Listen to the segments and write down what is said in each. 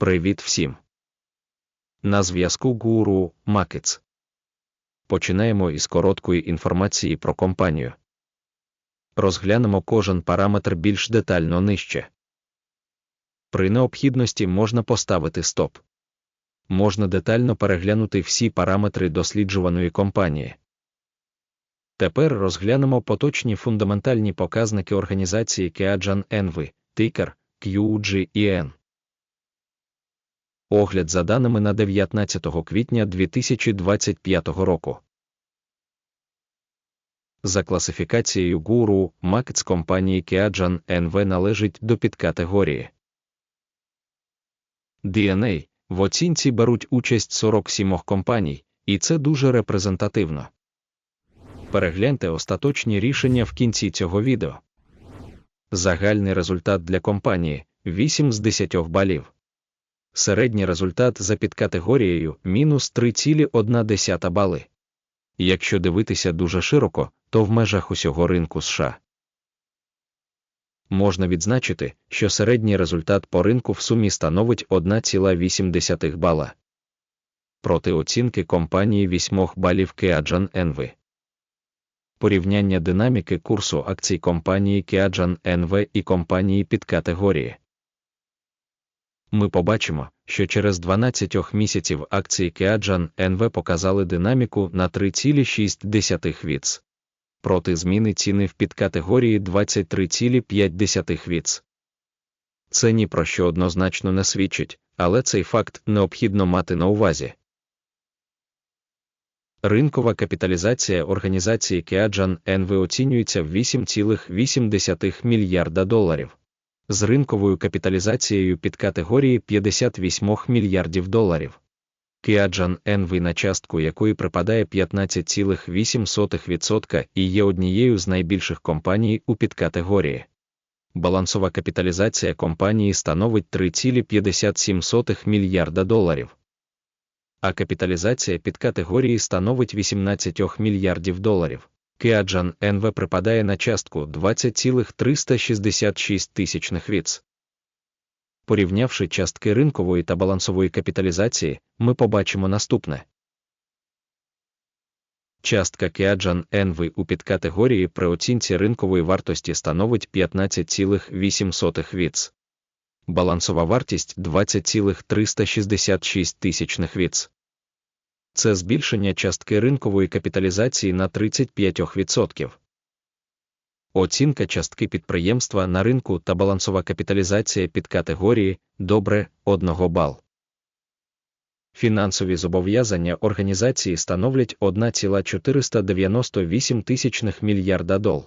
Привіт всім! На зв'язку Гуру Макетс. Починаємо із короткої інформації про компанію. Розглянемо кожен параметр більш детально нижче. При необхідності можна поставити стоп. Можна детально переглянути всі параметри досліджуваної компанії. Тепер розглянемо поточні фундаментальні показники організації Keajan Envy, тикер QGEN. Огляд за даними на 19 квітня 2025 року. За класифікацією гуру, Markets компанії Keajan NV належить до підкатегорії. DNA в оцінці беруть участь 47 компаній, і це дуже репрезентативно. Перегляньте остаточні рішення в кінці цього відео. Загальний результат для компанії 8 з 10 балів. Середній результат за підкатегорією мінус 3,1 бали. Якщо дивитися дуже широко, то в межах усього ринку США. Можна відзначити, що середній результат по ринку в сумі становить 1,8 бала. Проти оцінки компанії 8 балів Keajan Envy. Порівняння динаміки курсу акцій компанії Keajan NV і компанії підкатегорії. Ми побачимо, що через 12 місяців акції Keajan NV показали динаміку на 3,6 віц. Проти зміни ціни в підкатегорії 23,5 віц. Це ні про що однозначно не свідчить, але цей факт необхідно мати на увазі. Ринкова капіталізація організації Keajan NV оцінюється в 8,8 мільярда доларів. З ринковою капіталізацією під категорії 58 мільярдів доларів. Keajan NV на частку якої припадає 15,8% і є однією з найбільших компаній у підкатегорії. Балансова капіталізація компанії становить 3,57 мільярда доларів а капіталізація під категорії становить 18 мільярдів доларів. Keajan NV припадає на частку 20,366 тисячних віц. Порівнявши частки ринкової та балансової капіталізації, ми побачимо наступне. Частка Keajan NV у підкатегорії при оцінці ринкової вартості становить 15,8 віц балансова вартість 20,366 тисячних віц. Це збільшення частки ринкової капіталізації на 35%. Оцінка частки підприємства на ринку та балансова капіталізація під категорії добре 1 бал. Фінансові зобов'язання організації становлять 1,498 тисячних мільярда дол.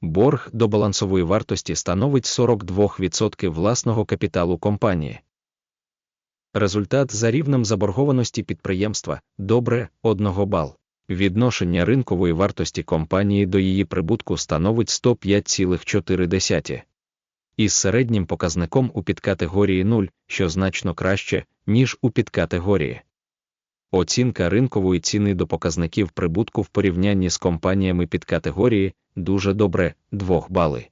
Борг до балансової вартості становить 42% власного капіталу компанії. Результат за рівнем заборгованості підприємства добре 1 бал. Відношення ринкової вартості компанії до її прибутку становить 105,4. Із середнім показником у підкатегорії 0, що значно краще, ніж у підкатегорії. Оцінка ринкової ціни до показників прибутку в порівнянні з компаніями під категорії дуже добре 2 бали.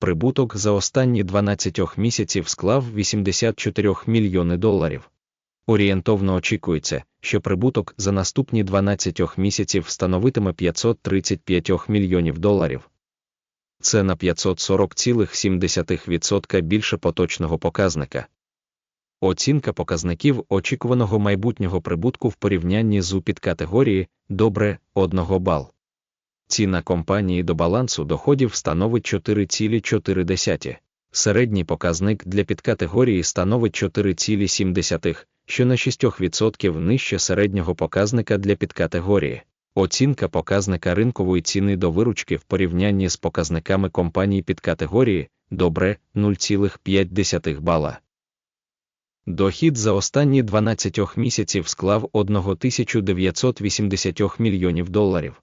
Прибуток за останні 12 місяців склав 84 мільйони доларів. Орієнтовно очікується, що прибуток за наступні 12 місяців становитиме 535 мільйонів доларів. Це на 540,7% більше поточного показника. Оцінка показників очікуваного майбутнього прибутку в порівнянні з у підкатегорії добре 1 бал. Ціна компанії до балансу доходів становить 4,4. Середній показник для підкатегорії становить 4,7, що на 6% нижче середнього показника для підкатегорії. Оцінка показника ринкової ціни до виручки в порівнянні з показниками компаній підкатегорії добре 0,5 бала. Дохід за останні 12 місяців склав 1980 мільйонів доларів.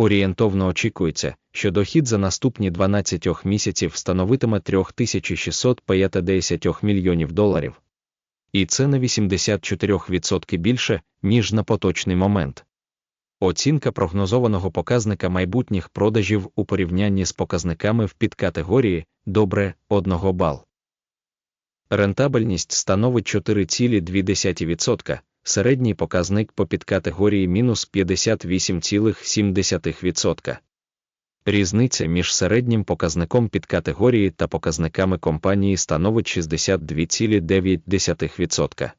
Орієнтовно очікується, що дохід за наступні 12 місяців становитиме 3650 мільйонів доларів. І це на 84% більше, ніж на поточний момент. Оцінка прогнозованого показника майбутніх продажів у порівнянні з показниками в підкатегорії добре 1 бал. Рентабельність становить 4,2%, середній показник по підкатегорії мінус 58,7%. Різниця між середнім показником підкатегорії та показниками компанії становить 62,9%.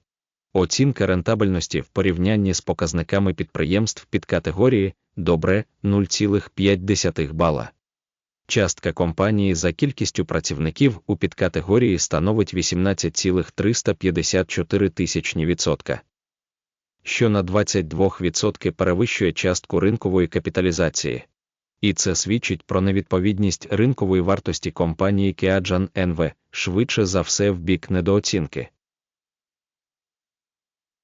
Оцінка рентабельності в порівнянні з показниками підприємств підкатегорії добре 0,5 бала. Частка компанії за кількістю працівників у підкатегорії становить 18,354 тисячні відсотка, що на 22% перевищує частку ринкової капіталізації. І це свідчить про невідповідність ринкової вартості компанії Keajan NV, швидше за все в бік недооцінки.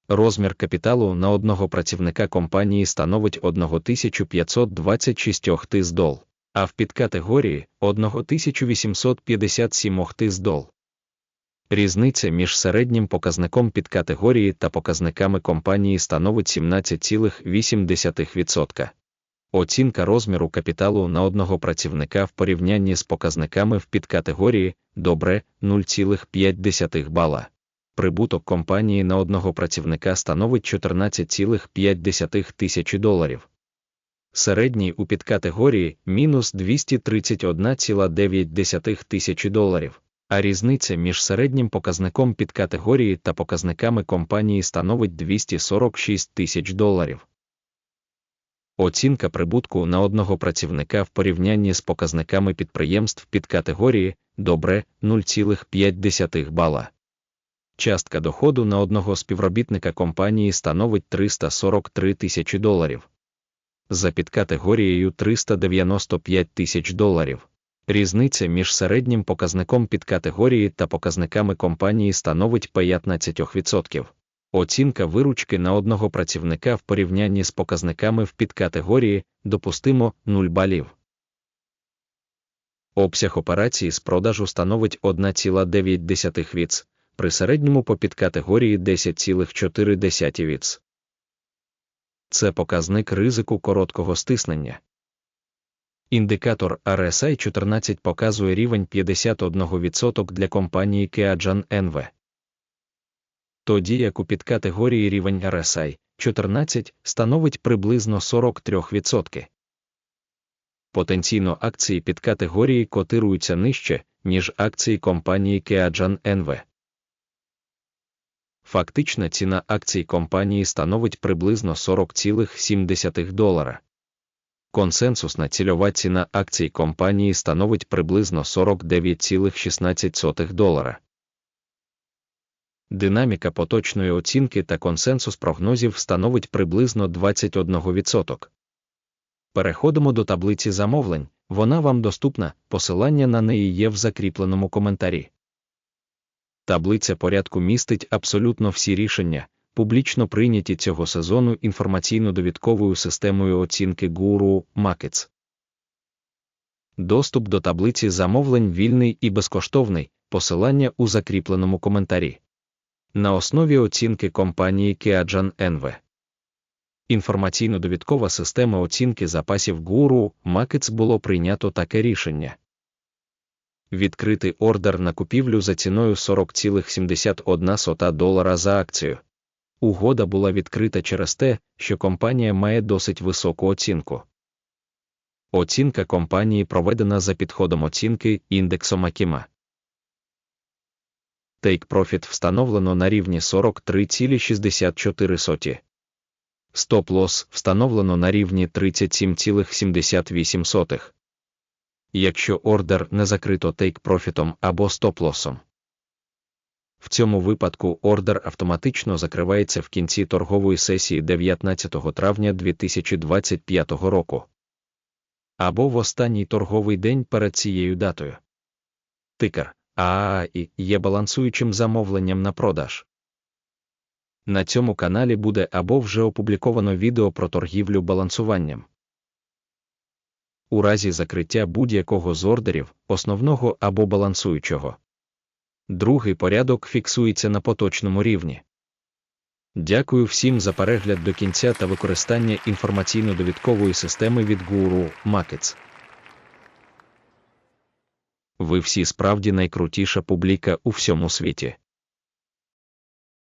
Розмір капіталу на одного працівника компанії становить 1526 тис дол, а в підкатегорії 1857 тис дол. Різниця між середнім показником підкатегорії та показниками компанії становить 17,8%. Оцінка розміру капіталу на одного працівника в порівнянні з показниками в підкатегорії добре 0,5 бала. Прибуток компанії на одного працівника становить 14,5 тисячі доларів. Середній у підкатегорії мінус 231,9 тисячі доларів, а різниця між середнім показником підкатегорії та показниками компанії становить 246 тисяч доларів. Оцінка прибутку на одного працівника в порівнянні з показниками підприємств під категорії добре 0,5 бала. Частка доходу на одного співробітника компанії становить 343 тисячі доларів. За підкатегорією 395 тисяч доларів. Різниця між середнім показником підкатегорії та показниками компанії становить 15%. Оцінка виручки на одного працівника в порівнянні з показниками в підкатегорії допустимо 0 балів. Обсяг операції з продажу становить 1,9 віц, при середньому по підкатегорії 10,4 віц. Це показник ризику короткого стиснення. Індикатор RSI 14 показує рівень 51% для компанії Keajan NV тоді як у підкатегорії рівень RSI 14 становить приблизно 43%. Потенційно акції підкатегорії котируються нижче, ніж акції компанії Keajan NV. Фактична ціна акцій компанії становить приблизно 40,7 долара. Консенсусна цільова ціна акцій компанії становить приблизно 49,16 долара. Динаміка поточної оцінки та консенсус прогнозів становить приблизно 21%. Переходимо до таблиці замовлень, вона вам доступна, посилання на неї є в закріпленому коментарі. Таблиця порядку містить абсолютно всі рішення, публічно прийняті цього сезону інформаційно-довідковою системою оцінки Guru Markets. Доступ до таблиці замовлень вільний і безкоштовний, посилання у закріпленому коментарі на основі оцінки компанії Keajan NV. Інформаційно-довідкова система оцінки запасів Guru Markets було прийнято таке рішення. Відкритий ордер на купівлю за ціною 40,71 долара за акцію. Угода була відкрита через те, що компанія має досить високу оцінку. Оцінка компанії проведена за підходом оцінки індексом Акіма. Take Profit встановлено на рівні 43,64. Stop Loss встановлено на рівні 37,78. Якщо ордер не закрито Take Profit або Loss. В цьому випадку ордер автоматично закривається в кінці торгової сесії 19 травня 2025 року. Або в останній торговий день перед цією датою. Тикер ААІ є балансуючим замовленням на продаж. На цьому каналі буде або вже опубліковано відео про торгівлю балансуванням. У разі закриття будь-якого з ордерів, основного або балансуючого. Другий порядок фіксується на поточному рівні. Дякую всім за перегляд до кінця та використання інформаційно-довідкової системи від Guru Markets. Ви всі справді найкрутіша публіка у всьому світі.